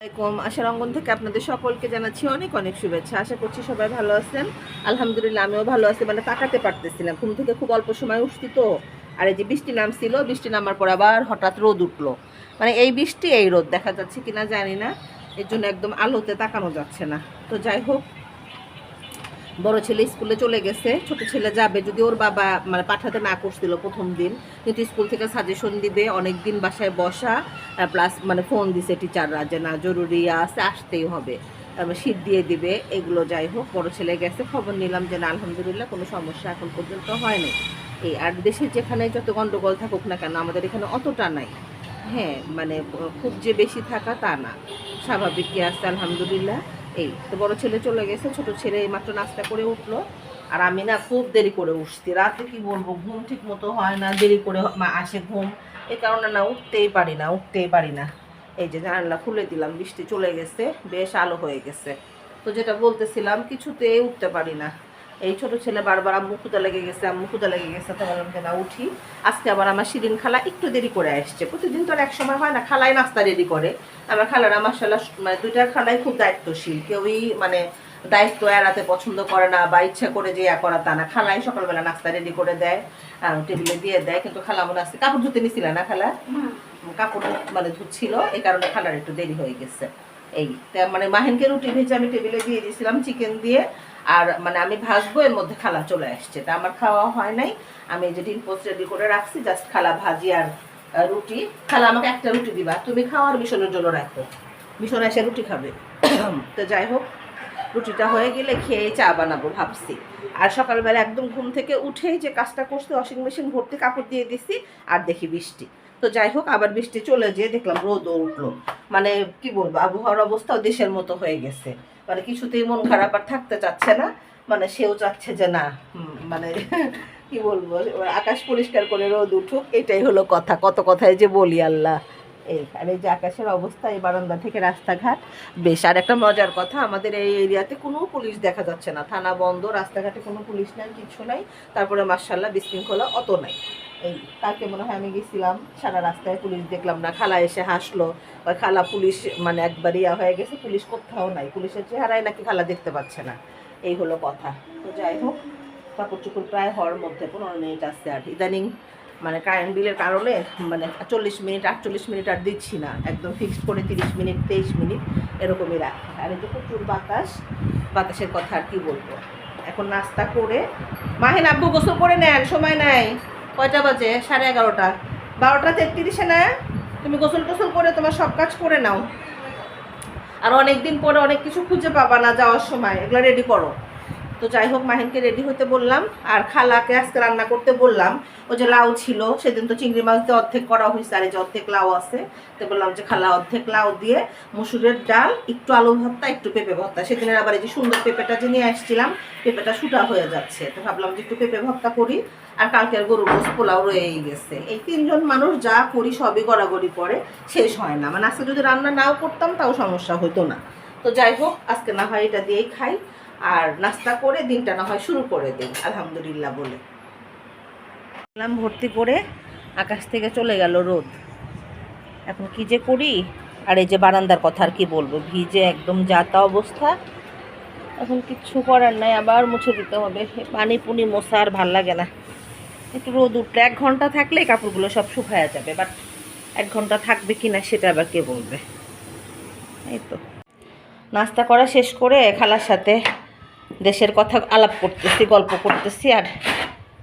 আসসালামাইকুম আশার অঙ্গন থেকে আপনাদের সকলকে জানাচ্ছি অনেক অনেক শুভেচ্ছা। আশা করছি সবাই ভালো আছেন। আলহামদুলিল্লাহ, আমিও ভালো আছি। মানে তাকাতে পারতেছিলাম। ঘুম থেকে খুব অল্প সময় উঠছি তো। আর এই যে বৃষ্টি নামছিল, বৃষ্টি নামার পর আবার হঠাৎ রোদ উঠল। মানে এই বৃষ্টি, এই রোদ দেখা যাচ্ছে কিনা জানি না। এর জন্য একদম আলোতে তাকানো যাচ্ছে না। তো যাই হোক বড় ছেলে স্কুলে চলে গেছে, ছোট ছেলে যাবে। যদি ওর বাবা মানে পাঠাতে না করছিল প্রথম দিন, কিন্তু স্কুল থেকে সাজেশন দিবে, অনেক দিন বাসায় বসা প্লাস মানে ফোন দিছে টিচাররা যে, না, জরুরি আছে, আসতেই হবে। তারপর শীত দিয়ে দিবে, এগুলো যাই হোক, বড় ছেলে গেছে, খবর নিলাম যে, না, আলহামদুলিল্লাহ, কোনো সমস্যা এখন পর্যন্ত হয়নি। এই, আর দেশের যেখানে যত গন্ডগোল থাকুক না কেন, আমাদের এখানে অতটা নাই। হ্যাঁ মানে খুব যে বেশি থাকা তা না। স্বাভাবিকই আছে, আলহামদুলিল্লাহ। এই তো বড় ছেলে চলে গেছে, ছোট ছেলে মাত্র নাস্তা করে উঠল। আর আমি না খুব দেরি করে উঠছি। রাতে কি বলব, ঘুম ঠিক মতো হয় না, দেরি করে আসে ঘুম। এই কারণে না উঠতেই পারি না, উঠতেই পারি না। এই যে জানলা খুলে দিলাম, বৃষ্টি চলে গেছে, বেশ আলো হয়ে গেছে। তো যেটা বলতেছিলাম, কিছুতেই উঠতে পারি না। এই ছোট ছেলে বারবার আম্মু ক্ষুদা লেগে গেছে আম্মু ক্ষুদা লেগে গেছে তো বললাম যে না উঠি। আজকে আবার আমার শিরিন খালা একটু দেরি করে আসছে। প্রতিদিন তো আর এক সময় হয় না খালাই নাস্তা রেডি করে। আমার খালারা মাসাল্লাহ মানে দুইটা খালাই খুব দায়িত্বশীল। কেউই মানে দায়িত্ব এড়াতে পছন্দ করে না বা ইচ্ছা করে যে ইয়া করা তা না। খালাই সকালবেলা নাস্তা রেডি করে দেয় আর টেবিলে দিয়ে দেয় কিন্তু খালা মনে আছে কাপড় ধুতে নিছিল না খালা? কাপড় মানে ধুচ্ছিল এই কারণে খালার একটু দেরি হয়ে গেছে। এই মানে মাহিনকে রুটি ভেজে আমি টেবিলে দিয়ে দিয়েছিলাম চিকেন দিয়ে, আর মানে আমি ভাজবো, এর মধ্যে খালা চলে আসছে। তা আমার খাওয়া হয় নাই, আমি যে ডিম পোস্ট রেডি করে রাখছি জাস্ট খালা ভাজি আর রুটি। খালা আমাকে একটা রুটি দিবা, তুমি খাও আর মিশনের জন্য রাখো। মিশন এসে রুটি খাবে। তো যাই হোক, রুটিটা হয়ে গেলে খেয়ে চা বানাবো ভাবছি। আর সকালবেলা একদম ঘুম থেকে উঠেই যে কাজটা করতে ওয়াশিং মেশিন ভর্তি কাপড় দিয়ে দিছি, আর দেখি বৃষ্টি। তো যাই হোক আবার বৃষ্টি চলে যেয়ে দেখলাম রোদও উঠল। মানে কি বলব, আবহাওয়ার অবস্থাও দেশের মতো হয়ে গেছে। মানে কিছুতেই মন খারাপ আর থাকতে চাচ্ছে না মানে সেও চাচ্ছে যে না মানে কি বলব, আকাশ পরিষ্কার করে রোদ উঠুক, এটাই হলো কথা, কত কথায় যে বলি আল্লাহ। এই আর এই যে আকাশের অবস্থা, এই বারান্দা থেকে রাস্তাঘাট, বেশ। আর একটা মজার কথা, আমাদের এই এরিয়াতে কোনো পুলিশ দেখা যাচ্ছে না। থানা বন্ধ, রাস্তাঘাটে কোনো পুলিশ নাই, কিছু নাই। তারপরে মার্শাল্লাহ বিশৃঙ্খলা অত নাই। এই, কালকে মনে হয় আমি গেছিলাম, সারা রাস্তায় পুলিশ দেখলাম না। খালা এসে হাসলো, বা খালা পুলিশ মানে একবার ইয়া হয়ে গেছে, পুলিশ কোথাও নাই। পুলিশের চেহারায় নাকি খালা দেখতে পাচ্ছে না। এই হলো কথা। তো যাই হোক, কাপড় চুপড় প্রায় হওয়ার মধ্যে পনেরো মিনিট আসছে আর। ইদানিং মানে কারেন্ট বিলের কারণে মানে চল্লিশ মিনিট, আটচল্লিশ মিনিট আর দিচ্ছি না। একদম ফিক্সড করে তিরিশ মিনিট, তেইশ মিনিট এরকমই রাখি। আর এই যে প্রচুর বাতাস, বাতাসের কথা আর কি বলব? এখন নাস্তা করে, মাহিন আব্বু গোসল করে নেন, সময় নাই। কয়টা বাজে? সাড়ে এগারোটা। বারোটা তেত্রিশে না? তুমি গোসল টোসল করে তোমার সব কাজ করে নাও। আর অনেক দিন পরে অনেক কিছু খুঁজে পাবা না যাওয়ার সময়। এগুলো রেডি করো। তো যাই হোক, মাহিনকে রেডি হতে বললাম। আর খালাকে আজকে রান্না করতে বললাম। ও যে লাউ ছিল, সেদিন তো চিংড়ি মাছ দিয়ে অর্ধেক করা হয়েছে, আর এই যে অর্ধেক লাউ আছে, তো বললাম যে খালা অর্ধেক লাউ দিয়ে মুসুরের ডাল, একটু আলু ভর্তা, একটু পেঁপে ভর্তা। সেদিনের আবার এই যে সুন্দর পেঁপেটা যে নিয়ে আসছিলাম, পেঁপেটা শুটা হয়ে যাচ্ছে। তো ভাবলাম যে একটু পেঁপে ভর্তা করি, আর কালকের গরু গোস পোলাও রয়েই গেছে। এই তিনজন মানুষ যা করি, সবই গড়াগড়ি করে, শেষ হয় না। মানে আজকে যদি রান্না নাও করতাম, তাও সমস্যা হতো না। তো যাই হোক, আজকে না হয় এটা দিয়েই খাই। আর নাস্তা করে দিনটা না হয় শুরু করে দিই আলহামদুলিল্লাহ বলে। ভর্তি করে আকাশ থেকে চলে গেল রোদ। এখন কি যে করি? আর এই যে বারান্দার কথা আর কি বলব, ভিজে একদম যাতা অবস্থা। এখন কিচ্ছু করার নাই, আবার মুছে দিতে হবে। পানি পুনি মশা আর ভালো লাগে না। একটু রোদ উঠলে, এক ঘণ্টা থাকলে কাপড়গুলো সব শুকায়া যাবে বাট এক ঘণ্টা থাকবে কি না সেটা আবার কে বলবে? এই তো। নাস্তা করা শেষ করে খালার সাথে দেশের কথা আলাপ করতেছি, গল্প করতেছি আর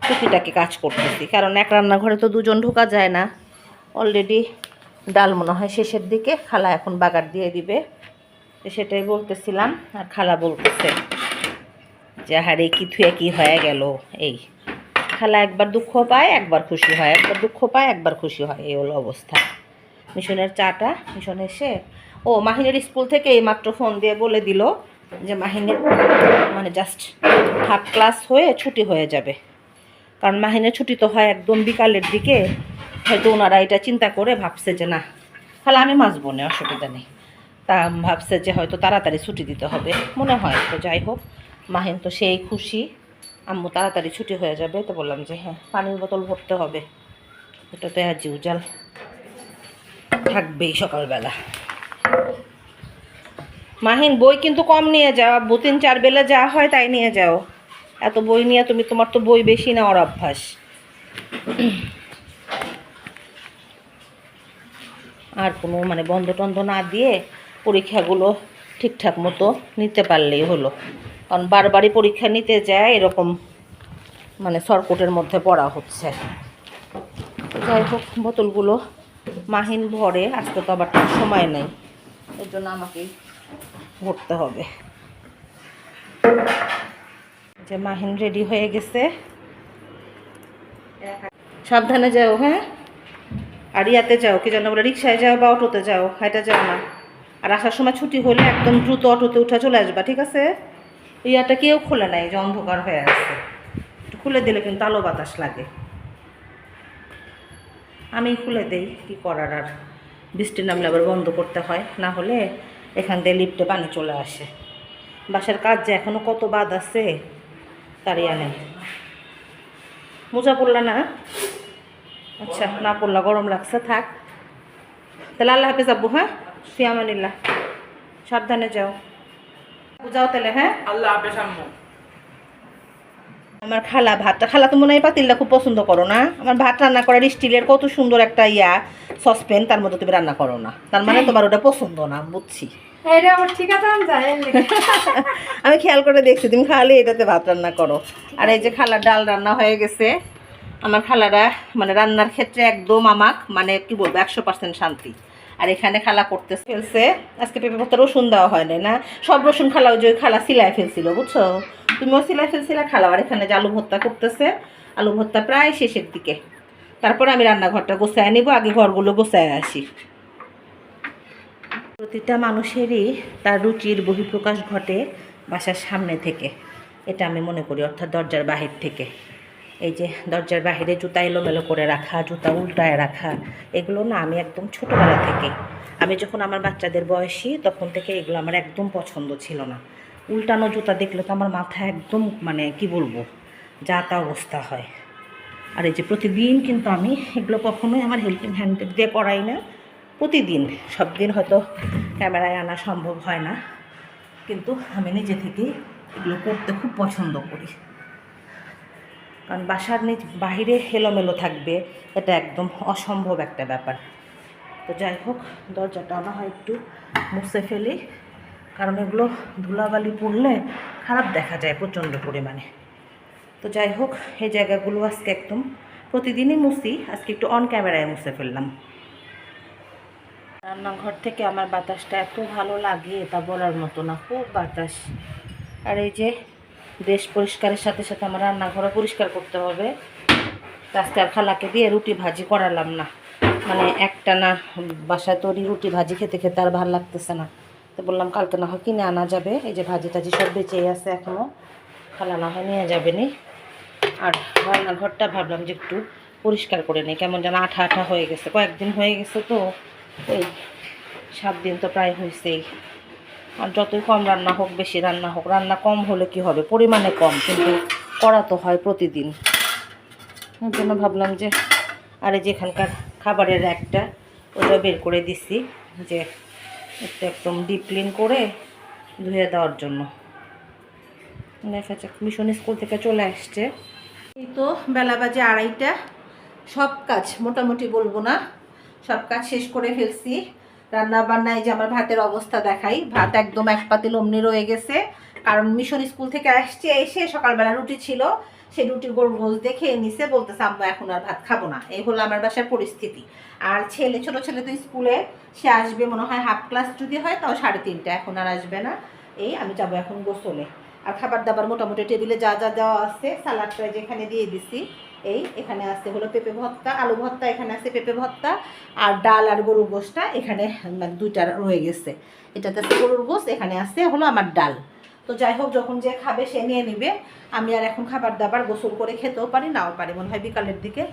টুকিটাকি কাজ করতেছি। কারণ এক রান্নাঘরে তো দুজন ঢোকা যায় না। অলরেডি ডাল মনে হয় শেষের দিকে, খালা এখন বাগার দিয়ে দিবে। সেটাই বলতেছিলাম, আর খালা বলতেছে যে হারে কি থুয়ে কি হয়ে গেল? এই খালা একবার দুঃখ পায়, একবার খুশি হয়। একবার দুঃখ পায়, একবার খুশি হয়। এই হলো অবস্থা। মিশনের চাটা, মিশন এসে, ও মাহিনের স্কুল থেকে এইমাত্র ফোন দিয়ে বলে দিল যে মাহিনের মানে জাস্ট হাফ ক্লাস হয়ে ছুটি হয়ে যাবে। কারণ মাহিনের ছুটি তো হয় একদম বিকালের দিকে, হয়তো ওনারা এটা চিন্তা করে ভাবছে যে না, তাহলে আমি মাসবো না, অসুবিধা নেই। তা ভাবছে যে হয়তো তাড়াতাড়ি ছুটি দিতে হবে। মনে হয় তো যাই হোক, মাহিন তো সেই খুশি। আম্মু তাড়াতাড়ি ছুটি হয়ে যাবে তো বললাম যে হ্যাঁ পানির বোতল ভরতে হবে। এটা তো আজ উজাল থাকবেই সকালবেলা। মাহিন, বই কিন্তু কম নিয়ে যাও। দু তিন চার বেলা যা হয় তাই নিয়ে যাও। এত বই নিয়ে তুমি, তোমার তো বই বেশি নেওয়ার অভ্যাস। আর কোনো মানে বন্ধ টন্ধ না দিয়ে পরীক্ষাগুলো ঠিকঠাক মতো নিতে পারলেই হলো। কারণ বারবারই পরীক্ষা নিতে যায়, এরকম মানে সরকটের মধ্যে পড়া হচ্ছে। যাই হোক, বোতলগুলো মাহিন ভরে আসতে তো আবার সময় নেই। এর জন্য আমাকেই ভরতে হবে। যে মাহিন রেডি হয়ে গেছে। সাবধানে যাও হ্যাঁ? আর ইয়াতে যাও, কি যেন বলে, রিক্সায় যাও বা অটোতে যাও, হাইটা যাও না। আর আসার সময় ছুটি হলে একদম দ্রুত অটোতে উঠে চলে আসবা, ঠিক আছে? ইয়াটা কেউ খোলে নাই, যে অন্ধকার হয়ে আছে। একটু খুলে দিলে কিন্তু আলো বাতাস লাগে। আমি খুলে দেই, কি করার আর? বৃষ্টি নামলে আবার বন্ধ করতে হয়, না হলে এখান দিয়ে লিফটে পানি চলে আসে। বাসার কাজ যে এখনও কত বাদ আছে তারই নেই। মোজা পড়লা না? আচ্ছা না পড়লা গরম লাগছে থাক। তাহলে আল্লাহ হাফিজ আব্বু হ্যাঁ? ফিয়ামানিল্লাহ। সাবধানে যাও। যাও তাহলে হ্যাঁ? আল্লাহ হাফেজ আম্মু। আমার খালা ভাতটা খালা তো মনে হয় পাতিলটা খুব পছন্দ করো না। আমার ভাত রান্না করার স্টিলের কত সুন্দর একটা ইয়া সসপেন তার মধ্যে তুমি রান্না করো না। তার মানে তোমার ওটা পছন্দ না বুঝছি। আমি খেয়াল করে দেখছি তুমি খালি এটাতে ভাত রান্না করো। আর এই যে খালার ডাল রান্না হয়ে গেছে। আমার খালারা মানে রান্নার ক্ষেত্রে একদম আমাক মানে কি বলব একশো পার্সেন্ট শান্তি। আর এখানে খালা করতে ফেলছে আজকে পেঁপে পাতা রসুন দেওয়া হয় না? সব রসুন খালা ওই যে খালা সিলাই ফেলছিল বুঝছ? তুমিও সিলাই ফেলছিলে খালা আর এখানে যে আলু ভর্তা করতেছে আলু ভর্তা প্রায় শেষের দিকে। তারপরে আমি রান্নাঘরটা গোছায় নিব আগে ঘরগুলো গোছায় আসি। প্রতিটা মানুষেরই তার রুচির বহিঃপ্রকাশ ঘটে বাসার সামনে থেকে। এটা আমি মনে করি, অর্থাৎ দরজার বাহির থেকে। এই যে দরজার বাহিরে জুতা এলোমেলো করে রাখা, জুতা উল্টায় রাখা, এগুলো না আমি একদম ছোটোবেলা থেকে আমি যখন আমার বাচ্চাদের বয়সী, তখন থেকে এগুলো আমার একদম পছন্দ ছিল না। উল্টানো জুতা দেখলে তো আমার মাথা একদম মানে কি বলব যা তা অবস্থা হয়। আর এই যে প্রতিদিন কিন্তু আমি এগুলো কখনোই আমার হেল্পিং হ্যান্ড দিয়ে করাই না। প্রতিদিন, সব দিন হয়তো ক্যামেরায় আনা সম্ভব হয় না। কিন্তু আমি নিজে থেকেই এগুলো করতে খুব পছন্দ করি। কারণ বাসার নিজ, বাহিরে হেলোমেলো থাকবে, এটা একদম অসম্ভব একটা ব্যাপার। তো যাই হোক, দরজাটা না হয় একটু মুছে ফেলি। কারণ এগুলো ধুলাবালি পড়লে খারাপ দেখা যায় প্রচণ্ড পরিমাণে। তো যাই হোক, এই জায়গাগুলো আজকে একদম প্রতিদিনই মুছি, আজকে একটু অন ক্যামেরায় মুছে ফেললাম। রান্নাঘর থেকে আমার বাতাসটা এত ভালো লাগে তা বলার মতো না, খুব বাতাস। আর এই যে দেশ পরিষ্কারের সাথে সাথে আমার রান্নাঘরও পরিষ্কার করতে হবে। আজকে আর খালাকে দিয়ে রুটি ভাজি করালাম না। মানে একটা না, বাসায় তৈরি রুটি ভাজি খেতে খেতে আর ভালো লাগতেছে না। তো বললাম, কালকে না হয় কিনে আনা যাবে, এই যে ভাজি টাজি সব বেঁচেই আছে এখনও খালা না হয় নিয়ে যাবে নি। আর রান্নাঘরটা ভাবলাম যে একটু পরিষ্কার করে নিই, কেমন যেন আঠা আঠা হয়ে গেছে। কয়েকদিন হয়ে গেছে তো। ওই সাত দিন তো প্রায় হয়েছেই আর যতই কম রান্না হোক, বেশি রান্না হোক, রান্না কম হলে কি হবে? পরিমাণে কম, কিন্তু করা তো হয় প্রতিদিন। ওই জন্য ভাবলাম যে, আরে যেখানকার খাবারের একটা, ওটা বের করে দিছি, যে একটু একদম ডিপ ক্লিন করে ধুয়ে দেওয়ার জন্য। দেখা যাক মিশন স্কুল থেকে চলে আসছে। এই তো বেলা বাজে আড়াইটা। সব কাজ মোটামুটি বলব না। সব কাজ শেষ করে ফেলছি। রান্না বান্নায় যে আমার ভাতের অবস্থা দেখাই, ভাত একদম এক পাতিল অমনি রয়ে গেছে। কারণ মিশন স্কুল থেকে আসছে, এসে সকালবেলা রুটি ছিল সেই রুটির গোল গোল দেখে নিছে, বলতেছে, আম্মা, এখন আর ভাত খাব না। এই হলো আমার বাসার পরিস্থিতি। আর ছেলে, ছোট ছেলে তো স্কুলে, সে আসবে মনে হয় হাফ ক্লাস যদি হয়, তাও সাড়ে তিনটা, এখন আর আসবে না। এই আমি যাব এখন গোসলে। আর খাবার দাবার মোটামুটি টেবিলে যা যা দেওয়া আছে সালাডটা যেখানে দিয়ে দিছি। এই, এখানে আছে হলো পেঁপে ভর্তা, আলু ভর্তা এখানে আছে পেঁপে ভর্তা, আর ডাল আর গরুর গোশটা এখানে মানে দুইটা রয়ে গেছে। এটাতে আছে গরুর গোশ, এখানে আছে হলো আমার ডাল। তো যাই হোক, যখন যে খাবে সে নিয়ে নিবে। আমি আর এখন খাবার দাবার গোসল করে খেতেও পারি, নাও পারি। মনে হয় বিকালের দিকে।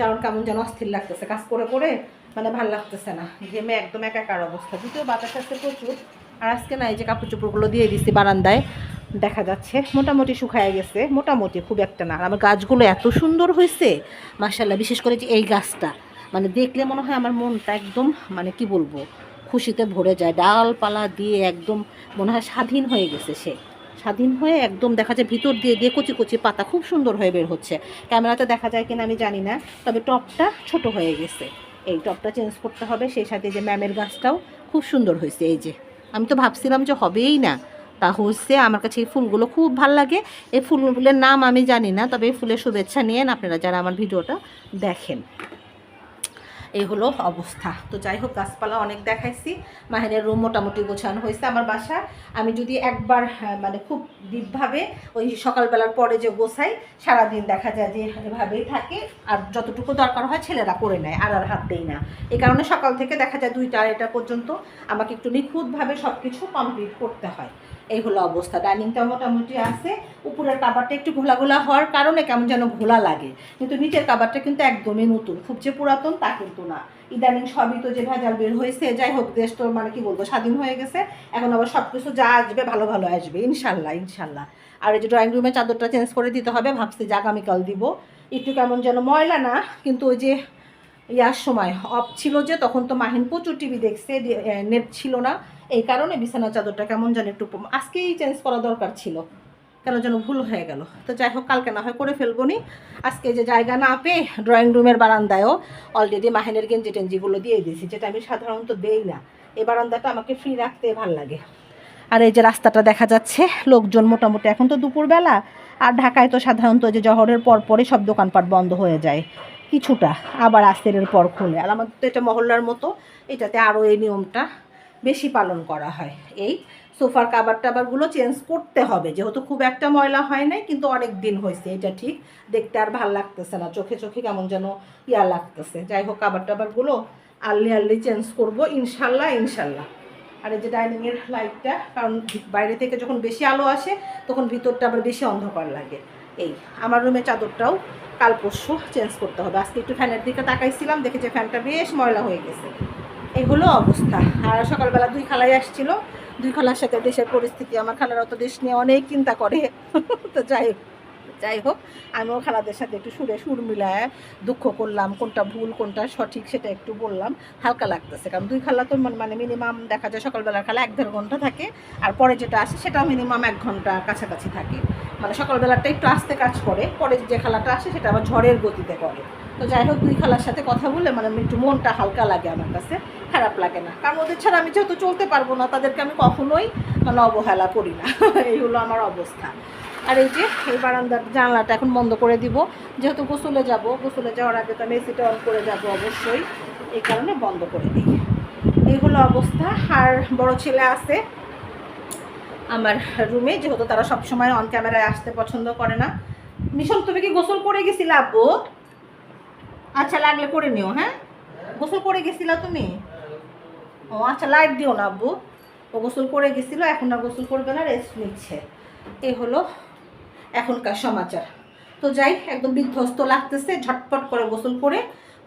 কারণ কেমন যেন অস্থির লাগতেছে, কাজ করে করে মানে ভালো লাগতেছে না। ঘেমে একদম একাকার অবস্থা। দ্বিতীয় বাতাস আছে প্রচুর। আর আজকে না এই যে কাপড় চোপড়গুলো দিয়ে দিচ্ছি বারান্দায়। দেখা যাচ্ছে, মোটামুটি শুকায় গেছে, মোটামুটি খুব একটা না। আমার গাছগুলো এত সুন্দর হয়েছে মার্শাল্লাহ বিশেষ করে যে এই গাছটা। মানে দেখলে মনে হয় আমার মনটা একদম মানে কি বলব, খুশিতে ভরে যায়। ডালপালা দিয়ে একদম মনে হয় স্বাধীন হয়ে গেছে সে। স্বাধীন হয়ে একদম দেখা যায় ভিতর দিয়ে দিয়ে কচি কচি পাতা খুব সুন্দর হয়ে বের হচ্ছে। ক্যামেরাতে দেখা যায় কিনা আমি জানি না, তবে টপটা ছোট হয়ে গেছে। এই টপটা চেঞ্জ করতে হবে, সেই সাথে যে ম্যামের গাছটাও খুব সুন্দর হয়েছে, এই যে। আমি তো ভাবছিলাম যে হবেই না। তা হচ্ছে আমার কাছে এই ফুলগুলো খুব ভালো লাগে। এই ফুলগুলোর নাম আমি জানি না তবে এই ফুলের শুভেচ্ছা নিয়েন আপনারা যারা আমার ভিডিওটা দেখেন। এই হলো অবস্থা। তো যাই হোক গাছপালা অনেক দেখাইছি। মাহিনের রুম মোটামুটি গোছানো হয়েছে আমার বাসা আমি যদি একবার হ্যাঁ, মানে খুব ডিপভাবে ওই সকালবেলার পরে যে গোছাই সারাদিন দেখা যায় যে এভাবেই থাকে। আর যতটুকু দরকার হয় ছেলেরা করে নেয় আর আর হাত দেই না। এই কারণে সকাল থেকে দেখা যায় দুইটা আড়াইটা পর্যন্ত আমাকে একটু নিখুঁতভাবে সব কিছু কমপ্লিট করতে হয়। এই হলো অবস্থা। ডাইনিংটা মোটামুটি আছে। উপরের কাবারটা একটু ঘোলা ঘোলা হওয়ার কারণে কেমন যেন ঘোলা লাগে। কিন্তু নিচের কাবারটা কিন্তু একদমই নতুন। খুব যে পুরাতন তা কিন্তু না। ইদানিং সবই তো যে ভেজাল বের হয়েছে, যাই হোক, দেশ তো মানে কি বলব, স্বাধীন হয়ে গেছে। এখন আবার সব কিছু যা আসবে, ভালো ভালো আসবে। ইনশাল্লাহ ইনশাল্লাহ। আর এই যে ড্রয়িং রুমের চাদরটা চেঞ্জ করে দিতে হবে, ভাবছি যে আগামীকাল দিব। একটু কেমন যেন ময়লা না, কিন্তু ওই যে ইয়ার সময় অফ ছিল যে, তখন তো মাহিন প্রচুর টিভি দেখছে নেট ছিল না। এই কারণে বিছানা চাদরটা কেমন যেন একটু আজকেই চেঞ্জ করা দরকার ছিল। কেন যেন ভুল হয়ে গেল। তো যাই হোক, কালকে না হয় করে ফেলব নি আজকে যে জায়গা না পেয়ে ড্রয়িং রুমের বারান্দায়ও অলরেডি মাহিনের গেঞ্জি টেঞ্জিগুলো দিয়ে দিয়েছি, যেটা আমি সাধারণত দেই না। এই বারান্দাটা আমাকে ফ্রি রাখতে ভালো লাগে। আর এই যে রাস্তাটা দেখা যাচ্ছে, লোকজন মোটামুটি এখন তো দুপুরবেলা। আর ঢাকায় তো সাধারণত যে জহরের পর পরই সব দোকানপাট বন্ধ হয়ে যায়। কিছুটা আবার আসতের পর খুলে। আর আমাদের তো এটা মহল্লার মতো, এটাতে আরও এই নিয়মটা বেশি পালন করা হয়। এই সোফার কাবার টাবারগুলো চেঞ্জ করতে হবে। যেহেতু খুব একটা ময়লা হয় নাই, কিন্তু অনেক দিন হয়েছে, এটা ঠিক। দেখতে আর ভালো লাগতেছে না। চোখে চোখে কেমন যেন ইয়া লাগতেছে। যাই হোক, কাবার টাবারগুলো আর্লি আর্লি চেঞ্জ করব, ইনশাল্লাহ ইনশাল্লাহ। আর এই যে ডাইনিংয়ের লাইটটা, কারণ বাইরে থেকে যখন বেশি আলো আসে, তখন ভিতরটা আবার বেশি অন্ধকার লাগে। এই, আমার রুমের চাদরটাও কাল পরশু চেঞ্জ করতে হবে। আজকে একটু ফ্যানের দিকে তাকাইছিলাম, দেখে যে ফ্যানটা বেশ ময়লা হয়ে গেছে। এই হলো অবস্থা। আর সকালবেলা দুই খালাই আসছিল। দুই খালার সাথে দেশের পরিস্থিতি, আমার খালারা তো দেশ নিয়ে অনেক চিন্তা করে। তো যাই যাই হোক, আমিও খালাদের সাথে একটু সুরে সুর মিলায় দুঃখ করলাম, কোনটা ভুল, কোনটা সঠিক সেটা একটু বললাম। হালকা লাগতেছে, কারণ দুই খালা তো মানে মিনিমাম দেখা যায় সকালবেলার খালা এক দেড় ঘণ্টা থাকে, আর পরে যেটা আসে সেটাও মিনিমাম এক ঘণ্টা কাছাকাছি থাকে। মানে সকালবেলাটা একটু আস্তে কাজ করে, পরে যে খালাটা আসে সেটা আবার ঝড়ের গতিতে করে। তো যাই হোক, দুই খালার সাথে কথা বলে মানে একটু মনটা হালকা লাগে আমার কাছে। খারাপ লাগে না। কারণ ওদের ছাড়া আমি যেহেতু চলতে পারব না, তাদেরকে আমি কখনোই মানে অবহেলা করি না। এই হলো আমার অবস্থা। আর এই যে, এই বারান্দার জানলাটা এখন বন্ধ করে দিব। যেহেতু গোসলে যাব, গোসলে যাওয়ার আগে তো আমি এসিটা অন করে যাব অবশ্যই। এই কারণে বন্ধ করে দিই। এই হলো অবস্থা। আর বড় ছেলে আছে আমার রুমে যেহেতু তারা সবসময় অন ক্যামেরায় আসতে পছন্দ করে না। মিশন তুমি কি গোসল করে গেছিলে আব্বু? আচ্ছা লাগলে করে নিও হ্যাঁ? গোসল করে গেছিলা তুমি? ও আচ্ছা লাইট দিও না আব্বু। ও গোসল করে গেছিল, এখন আর গোসল করবে না রেস্ট নিচ্ছে। এ হলো এখনকার সমাচার। তো যাই, একদম বিধ্বস্ত লাগতেছে, ঝটপট করে গোসল করে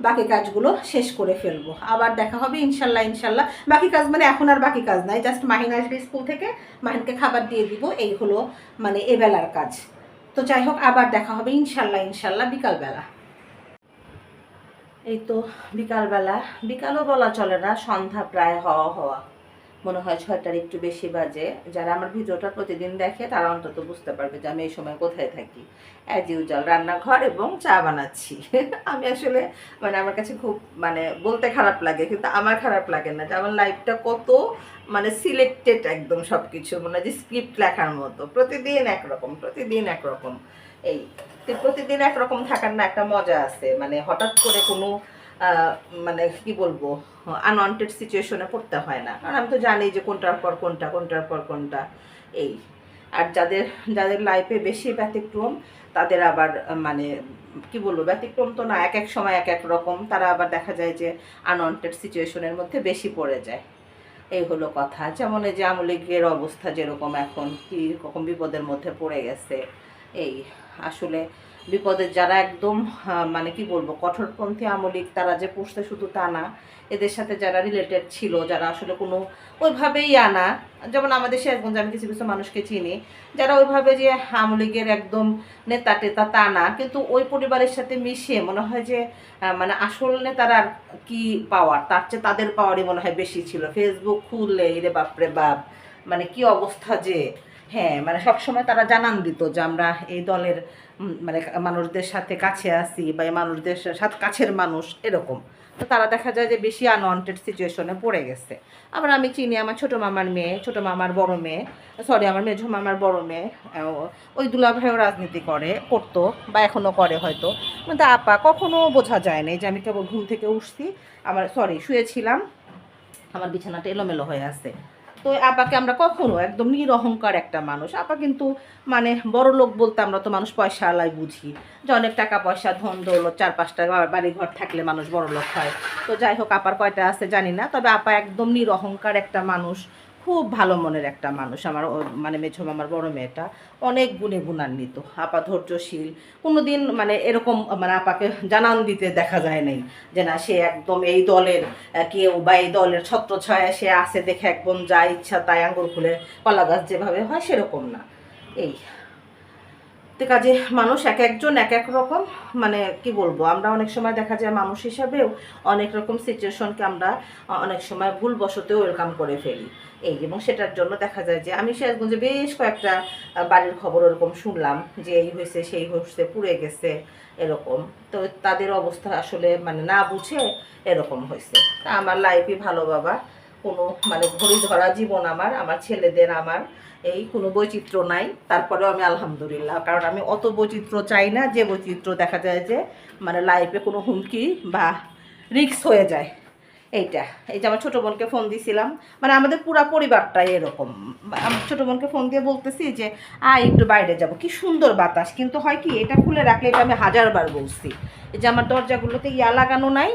বাকি কাজগুলো শেষ করে ফেলব। আবার দেখা হবে, ইনশাল্লাহ ইনশাল্লাহ। বাকি কাজ মানে এখন আর বাকি কাজ নাই জাস্ট মাহিন আসবে স্কুল থেকে, মাহিনকে খাবার দিয়ে দিব, এই হলো মানে এবেলার কাজ। তো যাই হোক, আবার দেখা হবে, ইনশাল্লাহ ইনশাল্লাহ, বিকালবেলা। এই তো বিকালবেলা। বিকালও বলা চলে না, সন্ধ্যা প্রায় হওয়া হওয়া। মনে হয় ছয়টার একটু বেশি বাজে। যারা আমার ভিডিওটা প্রতিদিন দেখে, তারা অন্তত বুঝতে পারবে যে আমি এই সময় কোথায় থাকি। অ্যাজ ইউজাল রান্নাঘর এবং চা বানাচ্ছি। আমি আসলে মানে আমার কাছে খুব মানে বলতে খারাপ লাগে, কিন্তু আমার খারাপ লাগে না। যে আমার লাইফটা কত মানে সিলেক্টেড একদম সব কিছু মানে যে স্ক্রিপ্ট লেখার মতো। প্রতিদিন একরকম প্রতিদিন একরকম। এই প্রতিদিন একরকম থাকার না একটা মজা আছে। মানে হঠাৎ করে কোনো মানে কি বলব আনওয়ান্টেড সিচুয়েশনে পড়তে হয় না। কারণ আমি তো জানি যে কোনটার পর কোনটা, কোনটার পর কোনটা, এই। আর যাদের যাদের লাইফে বেশি ব্যতিক্রম, তাদের আবার মানে কি বলব, ব্যতিক্রম তো না, এক এক সময় এক এক রকম। তারা আবার দেখা যায় যে আনওয়ান্টেড সিচুয়েশনের মধ্যে বেশি পড়ে যায়। এই হলো কথা। যেমন এই যে আমলিগের অবস্থা যেরকম এখন কি রকম বিপদের মধ্যে পড়ে গেছে, এই। আসলে বিপদের যারা একদম মানে কি বলব, কঠোরপন্থী আমলিক, তারা যে পুষতে শুধু তা না, এদের সাথে যারা রিলেটেড ছিল, যারা আসলে কোনো ওইভাবেই আনা, যেমন আমাদের শেরগঞ্জে আমি কিছু কিছু মানুষকে চিনি, যারা ওইভাবে যে আওয়ামী লীগের একদম নেতা টেতা তা না, কিন্তু ওই পরিবারের সাথে মিশিয়ে মনে হয় যে মানে আসল নেতারা কি পাওয়ার তার চেয়ে তাদের পাওয়ারই মনে হয় বেশি ছিল। ফেসবুক খুললে রে বাপরে বাপ মানে কি অবস্থা যে? হ্যাঁ মানে সবসময় তারা জানান দিত যে আমরা এই দলের মানে মানুষদের সাথে কাছে আছি বা এই মানুষদের সাথে কাছের মানুষ, এরকম। তো তারা দেখা যায় যে বেশি আনওয়ান্টেড সিচুয়েশনে পড়ে গেছে। আবার আমি চিনি আমার ছোটো মামার মেয়ে, ছোটো মামার বড় মেয়ে সরি আমার মেঝো মামার বড় মেয়ে ওই দুলাভাইও রাজনীতি করে, করতো বা এখনও করে হয়তো। কিন্তু আপা কখনো বোঝা যায় না যে আমি কেবল ঘুম থেকে উঠছি, আমার সরি শুয়েছিলাম, আমার বিছানাটা এলোমেলো হয়ে আছে। তো আপাকে আমরা কখনো একদম নিরহংকার একটা মানুষ। আপা কিন্তু মানে বড় লোক বলতে আমরা তো মানুষ পয়সা আলাই বুঝি। যে অনেক টাকা পয়সা, ধন দৌলত চার পাঁচটা বাড়ি ঘর থাকলে মানুষ বড় লোক হয়। তো যাই হোক, আপার কয়টা আছে জানি না। তবে আপা একদম নিরহংকার একটা মানুষ। খুব ভালো মনের একটা মানুষ আমার মানে মেঝো আমার বড় মেয়েটা। অনেক গুণে গুণান্বিত, আপা ধৈর্যশীল। কোনো দিন মানে এরকম মানে আপাকে জানান দিতে দেখা যায় নাই যে না, সে একদম এই দলের কেউ বা এই দলের ছত্রছায়া, সে আসে দেখে একদম যা ইচ্ছা তাই আঙ্গুর খুলে কলা গাছ যেভাবে হয় সেরকম না। এই তো কাজে মানুষ এক একজন এক এক রকম মানে কি বলব, আমরা অনেক সময় দেখা যায় মানুষ হিসাবেও অনেক রকম সিচুয়েশনকে আমরা অনেক সময় ভুলবশতেও ওয়েলকাম করে ফেলি। এই, এবং সেটার জন্য দেখা যায় যে আমি শেষগঞ্জে বেশ কয়েকটা বাড়ির খবর ওরকম শুনলাম যে এই হয়েছে, সেই হয়েছে, পুড়ে গেছে, এরকম। তো তাদের অবস্থা আসলে মানে না বুঝে এরকম হয়েছে। আমার লাইফই ভালো বাবা। কোনো মানে ঘড়ি ধরা জীবন আমার আমার ছেলেদের আমার এই কোনো বৈচিত্র্য নাই। তারপরেও আমি আলহামদুলিল্লাহ, কারণ আমি অত বৈচিত্র্য চাই না যে বৈচিত্র্য দেখা যায় যে মানে লাইফে কোনো হুমকি বা রিক্স হয়ে যায়। এইটা, এই যে আমার ছোটো বোনকে ফোন দিয়েছিলাম মানে আমাদের পুরা পরিবারটাই এরকম। আমার ছোটো বোনকে ফোন দিয়ে বলতেছি যে, আয়, একটু বাইরে যাব। কি সুন্দর বাতাস, কিন্তু হয় কি, এটা খুলে রাখলে এটা আমি হাজারবার বলছি। এই যে আমার দরজাগুলোতে ইয়া লাগানো নাই,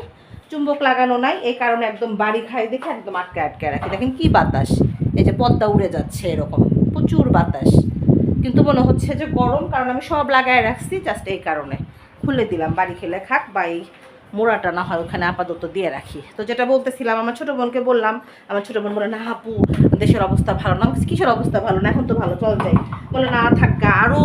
চুম্বক লাগানো নাই, এই কারণে একদম বাড়ি খাই দেখে একদম আটকে আটকে রাখি। দেখেন কি বাতাস, এই যে পদ্মা উড়ে যাচ্ছে এরকম। প্রচুর বাতাস। কিন্তু মনে হচ্ছে যে গরম, কারণ আমি সব লাগায় রাখছি জাস্ট এই কারণে। খুলে দিলাম, বাড়ি খেলে খাক, বা এই মোড়াটা না হয় ওখানে আপাতত দিয়ে রাখি। তো যেটা বলতেছিলাম, আমার ছোটো বোনকে বললাম, আমার ছোটো বোন বলে, না আপু, দেশের অবস্থা ভালো না। কিসের অবস্থা ভালো না? এখন তো ভালো, চল যাই। বলে, না, থাক আরও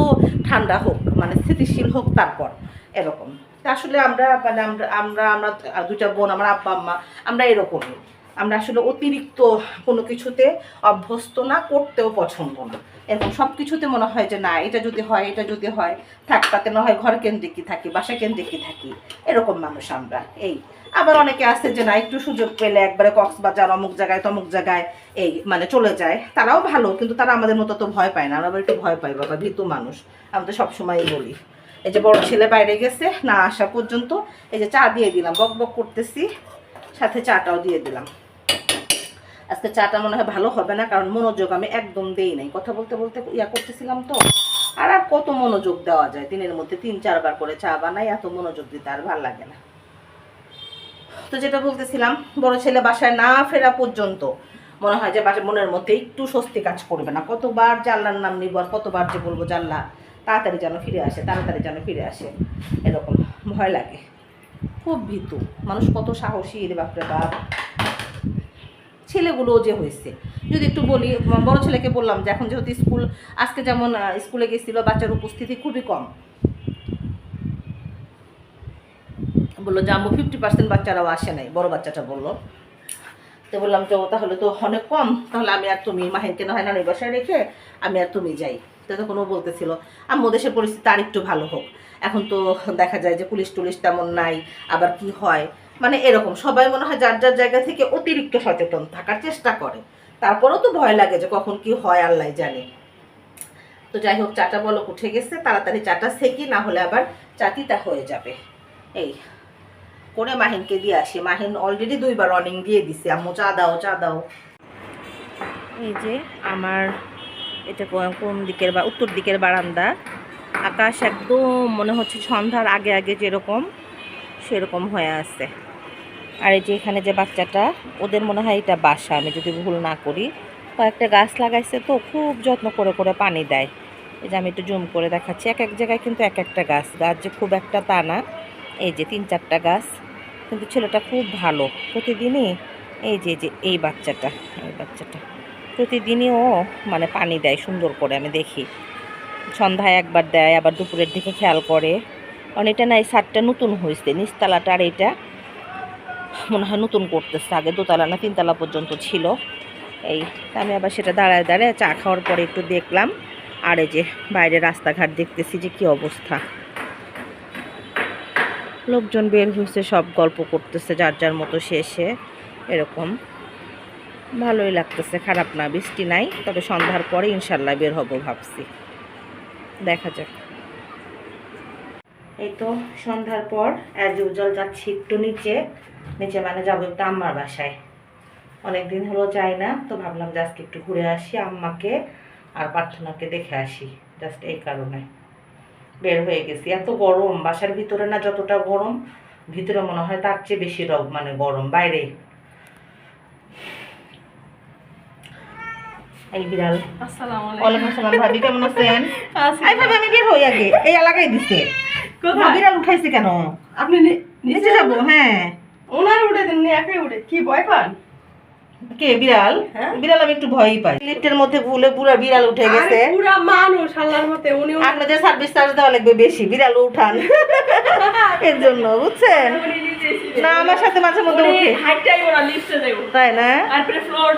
ঠান্ডা হোক মানে স্থিতিশীল হোক তারপর। এরকম। তা আসলে আমরা মানে আমরা আমরা আমরা দুটা বোন, আমার আব্বা, আম্মা, আমরা এরকমই। আমরা আসলে অতিরিক্ত কোনো কিছুতে অভ্যস্ত না, করতেও পছন্দ না। এরকম সব কিছুতে মনে হয় যে, না, এটা যদি হয়, এটা যদি হয়, থাক, তাতে না হয় ঘর কেন্দ্রিকই থাকি বাসা কেন্দ্রিকই থাকি। এরকম মানুষ আমরা, এই। আবার অনেকে আছে যে, না, একটু সুযোগ পেলে একবারে কক্সবাজার, অমুক জায়গায়, তমুক জায়গায়, এই মানে চলে যায়। তারাও ভালো, কিন্তু তারা আমাদের মতো তো ভয় পায় না। আমরা একটু ভয় পাই, বাবা, ভীতু মানুষ। আমি তো সবসময়ই বলি। এই যে, বড় ছেলে বাইরে গেছে, না আসা পর্যন্ত, এই যে, চা দিয়ে দিলাম, বক বক করতেছি, সাথে চাটাও দিয়ে দিলাম। আজকে চাটা মনে হয় ভালো হবে না, কারণ মনোযোগ আমি একদম দেই নাই। কথা বলতে বলতে ইয়া করতেছিলাম তো। আর আর কত মনোযোগ দেওয়া যায়? দিনের মধ্যে তিন, চারবার করে চা বানাই, এত মনোযোগ দিতে আর ভালো লাগে না। তো যেটা বলতেছিলাম, বড় ছেলে বাসায় না ফেরা পর্যন্ত মনে হয় যে বাসা মনের মধ্যে একটু স্বস্তি কাজ করবে না। কতবার জানলার নাম নিব আর কতবার যে বলব জানলা তাড়াতাড়ি যেন ফিরে আসে, তাড়াতাড়ি যেন ফিরে আসে। এরকম ভয় লাগে। খুব ভীতু। মানুষ কত সাহসী, রে বাপরে বাপ। ছেলেগুলোও যে হয়েছে। যদি একটু বলি বড় ছেলেকে বললাম যে, এখন যেহেতু স্কুল, আজকে যেমন স্কুলে গেছিল, বাচ্চার উপস্থিতি খুবই কম। বলল যে আম্মু ফিফটি পার্সেন্ট বাচ্চারাও আসে নাই। বড় বাচ্চাটা বলল। তো বললাম যে ও তাহলে তো অনেক কম। তাহলে আমি আর তুমি, মাহিনকে না হয় নানির বাসায় রেখে আমি আর তুমি যাই। তো তখন ও বলতেছিল, আম্মু, দেশের পরিস্থিতি আর একটু ভালো হোক। এখন তো দেখা যায় যে পুলিশ টুলিশ তেমন নাই, আবার কি হয়? মানে এরকম, সবাই মনে হয় যার যার জায়গা থেকে অতিরিক্ত সচেতন থাকার চেষ্টা করে। তারপরেও তো ভয় লাগে যে কখন কি হয় আল্লাহ জানে। তো যাই হোক, চাটা বলক উঠে গেছে, তাড়াতাড়ি চাটা সেকি, না হলে আবার চাটিটা হয়ে যাবে। এই, করে মাহিনকে দিয়ে আসি। মাহিন অলরেডি দুইবার রনিং দিয়ে দিছে, আম্মু, চা দাও চা দাও। এই যে আমার, এটা কোন দিকের বা, উত্তর দিকের বারান্দা। আকাশ একদম মনে হচ্ছে সন্ধ্যার আগে আগে যেরকম। সেরকম হয়ে আছে। আর এই যে এখানে যে বাচ্চাটা, ওদের মনে হয় এটা বাসা। আমি যদি ভুল না করি। কয়েকটা গাছ লাগাইছে তো খুব যত্ন করে করে পানি দেয়। এই যে আমি একটু জুম করে দেখাচ্ছি। এক এক জায়গায় কিন্তু এক একটা গাছ। গাছ যে খুব একটা তা না। এই যে তিন চারটা গাছ। কিন্তু ছেলেটা খুব ভালো। প্রতিদিনই এই যে যে, এই বাচ্চাটা এই বাচ্চাটা। প্রতিদিনই ও মানে পানি দেয় সুন্দর করে। আমি দেখি। সন্ধ্যায় একবার দেয়, আবার দুপুরের দিকে খেয়াল করে। কারণ এটা না এই নতুন হয়েছে নিচতলাটা আর এটা মনে হয় নতুন করতেছে, আগে দোতলা না তিনতলা পর্যন্ত ছিল। এই আমি আবার সেটা দাঁড়ায় দাঁড়ায় চা খাওয়ার পরে একটু দেখলাম, আর এই যে বাইরে রাস্তাঘাট দেখতেছি যে কি অবস্থা। লোকজন বের হয়েছে সব গল্প করতেছে, যার যার মতো শেষে, এরকম। ভালোই লাগতেছে, খারাপ না, বৃষ্টি নাই, তবে সন্ধ্যার পরে ইনশাল্লাহ বের হব ভাবছি। দেখা যাক। এই তো সন্ধ্যার পর অ্যাজ ইউজুয়াল যাচ্ছি একটু নিচে। নিচে মানে যাব একটু আম্মার বাসায়। অনেক দিন হলো যাই না তো ভাবলাম যে আজকে একটু ঘুরে আসি আম্মাকে আর প্রার্থনাকে দেখে আসি জাস্ট এই কারণে। বের হয়ে গেছি। এত গরম বাসার ভিতরে না যতটা গরম ভিতরে মনে হয় তার চেয়ে বেশি রব মানে গরম বাইরে। এই বিড়াল। আসসালামু ওয়ালাইকুম আসসালাম ভাবি কেমন আছেন? আই ভাবি আমি বের হই আগে। এই এলাকায় দিছে? বিড়াল উঠাইছে কেন? আপনি নিচে যাব হ্যাঁ। ওনার উঠে দিন একাই উঠে কি ভয় পান? কে বিড়াল? হ্যাঁ? বিড়াল আমি একটু ভয়ই পাই। লিফটের মধ্যে ভুলে পুরো বিড়াল উঠে গেছে। পুরা মানুষ আল্লাহর মতে উনি আপনাদের সার্ভিস চার্জ দেওয়া লাগবে বেশি বিড়াল উঠান। এর জন্য বুঝছেন। না আমার সাথে মাঝে মধ্যে উঠে। হাইটটাই ওরা লিফটে যাইব তাই না? তারপরে ফ্লোর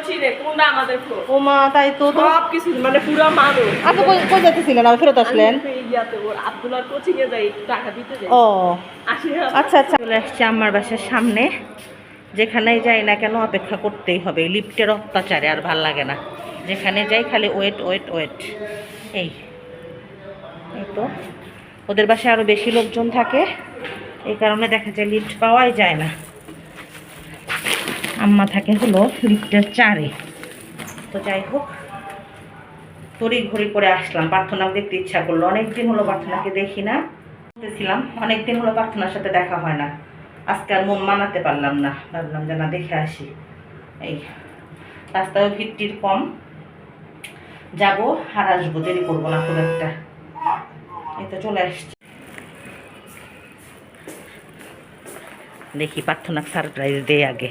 কোনটা আমাদের ফ্লোর ও মা তাই তো তো। সব কিছু মানে পুরা মানুষ। আপনি কই কই যেতেছিলেন আবার ফেরত আসলেন? ইয়াতে ওর আব্দুল্লাহর কোচিং এ যাই টাকা দিতে যাই। ও। আচ্ছা আচ্ছা। চলে আসছি আমার বাসার সামনে। যেখানেই যাই না কেন অপেক্ষা করতেই হবে। লিফটের অত্যাচারে আর ভালো লাগে না। যেখানে যাই খালি ওয়েট ওয়েট ওয়েট এই এই তো। ওদের বাসায় আরও বেশি লোকজন থাকে। এই কারণে দেখা যায় লিফট পাওয়াই যায় না। আম্মা থাকে হলো লিফটের চারে। তো যাই হোক তড়ি ঘড়ি করে আসলাম। প্রার্থনা দেখতে ইচ্ছা করল। অনেকদিন হলো প্রার্থনাকে দেখি না। বলতেছিলাম, অনেকদিন হলো প্রার্থনার সাথে দেখা হয় না। আজকে আর মন মানাতে পারলাম না। ভাবলাম যে না দেখে আসি। এই রাস্তায় ভিড়টির কম। যাব আর আসব দেরি করব না খুব একটা। এই তো চলে আসছি। দেখি প্রার্থনা সারপ্রাইজ দেয় আগে।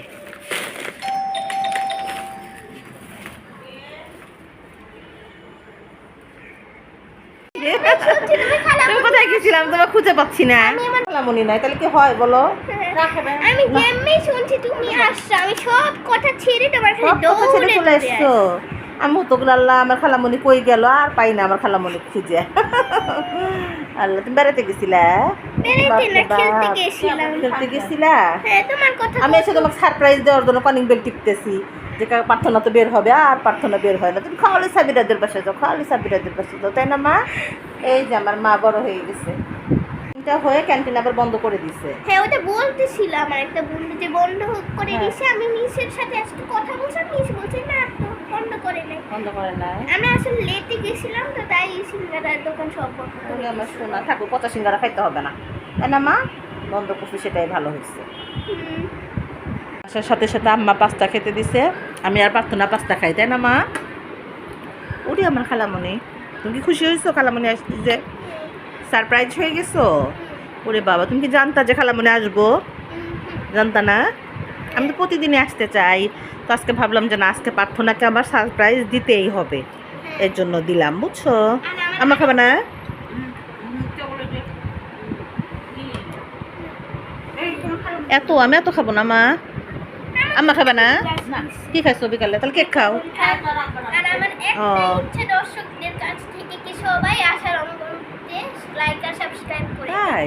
তুমি কোথায় গেছিলাম? তোমার খুঁজে পাচ্ছি না। মনি নাই তাহলে কি হয় বলো? আমি এমনি শুনছি তুমি আসছো? আমি সব কথা ছেড়ে তোমার সব কাছে কথা ছেড়ে চলে এসছো। আমি হতগুলো আল্লাহ আমার খালামণি কই গেল? আর পাই না আমার খালামণি খুঁজে। আল্লাহ তুমি বেড়াতে গেছিলা? খেলতে গেছিলাম। গেছিলা? হ্যাঁ তোমার কথা আমি এসে তোমাকে সারপ্রাইজ দেওয়ার জন্য কনিং বেল টিপতেছি। যে কা- প্রার্থনা তো বের হবে আর প্রার্থনা বের হয় না। তুমি খাওয়ালে সাবিরাদের পাশে যাও খাওয়ালে সাবিরাদের পাশে যাও তাই না মা? এই যে আমার মা বড় হয়ে গেছে। এটা হয়ে ক্যান্টিন আবার বন্ধ করে দিছে। হ্যাঁ ওটা বলতেছিল আমার একটা বন্ধু যে বন্ধ করে হ্যাঁ। দিছে। আমি মিসের সাথে আজকে কথা বলছিলাম মিস বলছে না তো বন্ধ করে নাই। বন্ধ করে নাই। আমি আসলে লেটে গেছিলাম তো তাই সিঙ্গারার দোকান সব বন্ধ করে আমার শোনা থাকো পচা সিঙ্গারা খাইতে হবে না। তাই না মা? বন্ধ করছি সেটাই ভালো হয়েছে। আসার সাথে সাথে আম্মা পাস্তা খেতে দিছে। আমি আর প্রার্থনা পাস্তা খাই তাই না মা? ওরে আমার খালামণি তুমি কি খুশি হয়েছো খালামণি আসতে যে? সারপ্রাইজ হয়ে গেছো? ওরে বাবা তুমি কি জানতা যে খালামণি আসব? জানতা না? আমি তো প্রতিদিনই আসতে চাই। তো আজকে ভাবলাম যে না আজকে প্রার্থনাকে আমার সারপ্রাইজ দিতেই হবে। এর জন্য দিলাম বুঝছ? আমার খাবে না? এত আমি এত খাব না মা? আম্মা খাবে না? কি খাইছো বিকালে? তাহলে কেক খাও। ও। দর্শকদের কাছ থেকে কি সবাই আসার অনুরোধে লাইক আর সাবস্ক্রাইব করে তাই?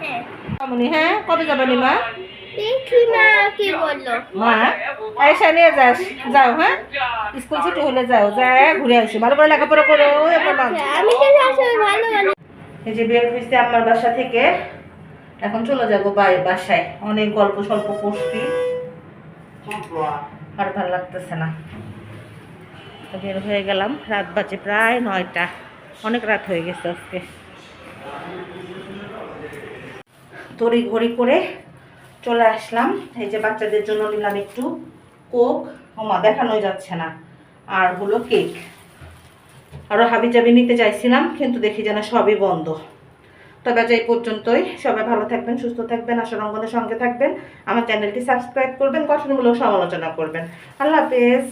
হ্যাঁ। মামুনি হ্যাঁ? কবে মা দেখি কি বলল। মা আয়সা নিয়ে যাস। যাও হ্যাঁ? স্কুল ছুটি হলে যাও যা ঘুরে আসি। ভালো করে লেখাপড়া করো। আচ্ছা, আমি তো আসলে ভালো ভালো এই যে আমার বাসা থেকে। এখন চলে যাব বাই বাসায়। অনেক গল্প স্বল্প করছি আর ভালো লাগতেছে না। বের হয়ে গেলাম। রাত বাজে প্রায় নয়টা। অনেক রাত হয়ে গেছে আজকে। তড়ি ঘড়ি করে চলে আসলাম। এই যে বাচ্চাদের জন্য নিলাম একটু কোক। ওমা, দেখানোই যাচ্ছে না। আর হলো কেক। আরও হাবি জাবি নিতে চাইছিলাম, কিন্তু দেখি যেন সবই বন্ধ। তবে আজ এই পর্যন্তই। সবাই ভালো থাকবেন, সুস্থ থাকবেন, আশা রঙ্গনের সঙ্গে থাকবেন। আমার চ্যানেলটি সাবস্ক্রাইব করবেন, গঠনমূলক সমালোচনা করবেন। আল্লাহ হাফেজ।